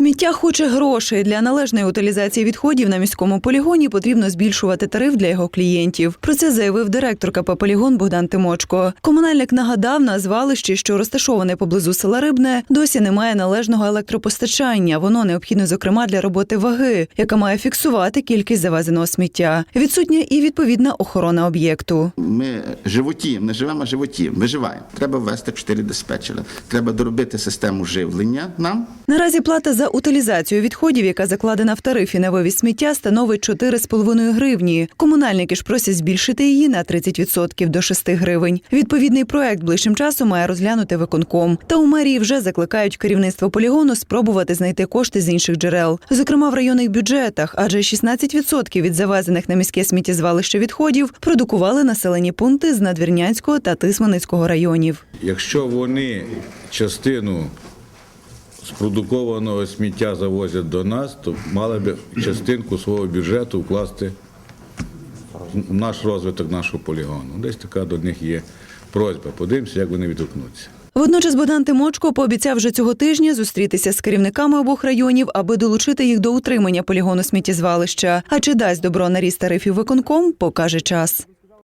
Сміття хоче грошей. Для належної утилізації відходів на міському полігоні потрібно збільшувати тариф для його клієнтів. Про це заявив директор КП «Полігон» Богдан Тимочко. Комунальник нагадав, на звалищі, що розташоване поблизу села Рибне, досі немає належного електропостачання. Воно необхідне, зокрема, для роботи ваги, яка має фіксувати кількість завезеного сміття. Відсутня і відповідна охорона об'єкту. Ми животі, не живемо, а животі. Виживаємо. Треба ввести чотири диспетчера. Треба доробити систему живлення нам. Наразі плата за утилізацію відходів, яка закладена в тарифі на вивіз сміття, становить 4,5 гривні. Комунальники ж просять збільшити її на 30% до 6 гривень. Відповідний проект ближчим часом має розглянути виконком. Та у мерії вже закликають керівництво полігону спробувати знайти кошти з інших джерел, зокрема в районних бюджетах, адже 16% від завезених на міське сміттєзвалище відходів продукували населені пункти з Надвірнянського та Тисманицького районів. Якщо вони частину спродукованого сміття завозять до нас, то мали б частинку свого бюджету вкласти в наш розвиток нашого полігону. Десь така до них є просьба. Подивимося, як вони відгукнуться. Водночас Богдан Тимочко пообіцяв вже цього тижня зустрітися з керівниками обох районів, аби долучити їх до утримання полігону сміттєзвалища. А чи дасть добро на ріст тарифів виконком, покаже час.